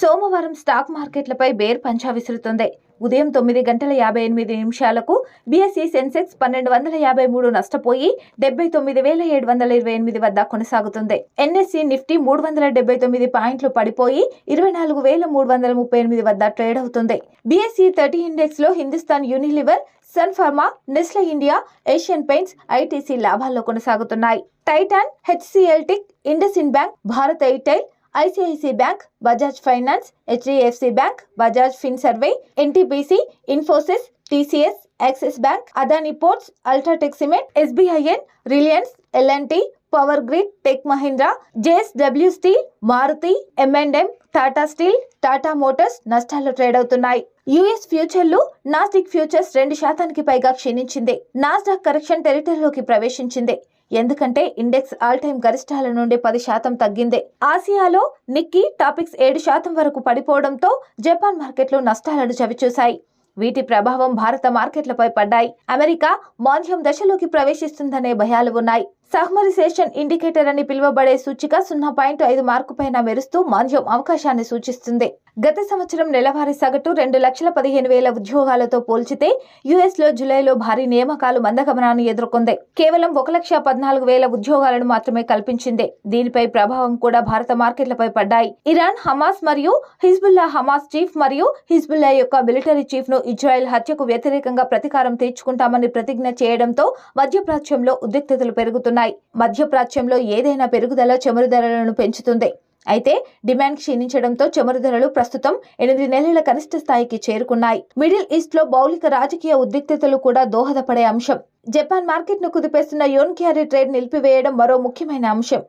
సోమవారం స్టాక్ మార్కెట్లపై బేర్ పంచా విసురుతుంది. ఉదయం తొమ్మిది గంటల యాభై ఎనిమిది నిమిషాలకు బీఎస్ఈ సెన్సెక్స్ పన్నెండు వందల యాభై మూడు నష్టపోయి డెబ్బై తొమ్మిది వేల ఏడు వందల ఇరవై ఎనిమిది వద్ద కొనసాగుతుంది. ఎన్ఎస్సి నిఫ్టీ మూడు వందల డెబ్బై తొమ్మిది పాయింట్లు పడిపోయి ఇరవై నాలుగు వేల మూడు వందల ముప్పై ఎనిమిది వద్ద ట్రేడ్ అవుతుంది. BSE thirty ఇండెక్స్లో Hindustan Unilever Sun Pharma Nestle India Asian Paints ITC లాభాల్లో కొనసాగుతున్నాయి. Titan HCL Tech IndusInd bank Bharat Airtel ICICI bank Bajaj finance HDFC bank Bajaj Finserv NTPC Infosys TCS Axis bank Adani ports UltraTech cement SBIN Reliance L N T power grid Tech Mahindra JSW steel Maruti M and M Tata steel Tata Motors నష్టాల్లో trade అవుతున్నాయి. US ఫ్యూచర్లు Nasdaq futures రెండు శాతానికి పైగా క్షీణించింది. Nasdaq correction టెరిటరీలోకి ప్రవేశించింది. ఎందుకంటే index all time గరిష్టాల నుండి పది శాతం తగ్గిందే. ఆసియాలో నిక్కీ టాపిక్స్ ఏడు శాతం వరకు పడిపోవడంతో జపాన్ మార్కెట్లు నష్టాలను చవిచూశాయి. వీటి ప్రభావం భారత మార్కెట్లపై పడ్డాయి. అమెరికా మాంద్యం దశలోకి ప్రవేశిస్తుందనే భయాలు ఉన్నాయి. సహమరిసేషన్ ఇండికేటర్ అని పిలువబడే సూచిక సున్నా పాయింట్ ఐదు మార్కు పైన మెరుస్తూ మాంద్యం అవకాశాన్ని సూచిస్తుంది. గత సంవత్సరం నెలవారీ సగటు రెండు లక్షల పదిహేను వేల ఉద్యోగాలతో పోల్చితే యుఎస్లో జులైలో భారీ నియామకాలు మందగమనాన్ని ఎదుర్కొంది. కేవలం ఒక లక్ష పద్నాలుగు వేల ఉద్యోగాలను మాత్రమే కల్పించింది. దీనిపై ప్రభావం కూడా భారత మార్కెట్లపై పడ్డాయి. ఇరాన్ హమాస్ మరియు హిజ్బుల్లా హమాస్ చీఫ్ మరియు హిజ్బుల్లా యొక్క మిలిటరీ చీఫ్ను ఇజ్రాయెల్ హత్యకు వ్యతిరేకంగా ప్రతీకారం తీర్చుకుంటామని ప్రతిజ్ఞ చేయడంతో మధ్యప్రాచ్యంలో ఉద్రిక్తతలు పెరుగుతున్నాయి. మధ్యప్రాచ్యంలో ఏదైనా పెరుగుదల చమురు ధరలను పెంచుతుంది. అయితే డిమాండ్ క్షీణించడంతో చమురు ధరలు ప్రస్తుతం ఎనిమిది నెలల కనిష్ట స్థాయికి చేరుకున్నాయి. మిడిల్ ఈస్ట్లో బౌలిక రాజకీయ ఉద్రిక్తతలు కూడా దోహదపడే అంశం. జపాన్ మార్కెట్ను కుదిపేస్తున్న యోన్ క్యారీ ట్రేడ్ నిలిపివేయడం మరో ముఖ్యమైన అంశం.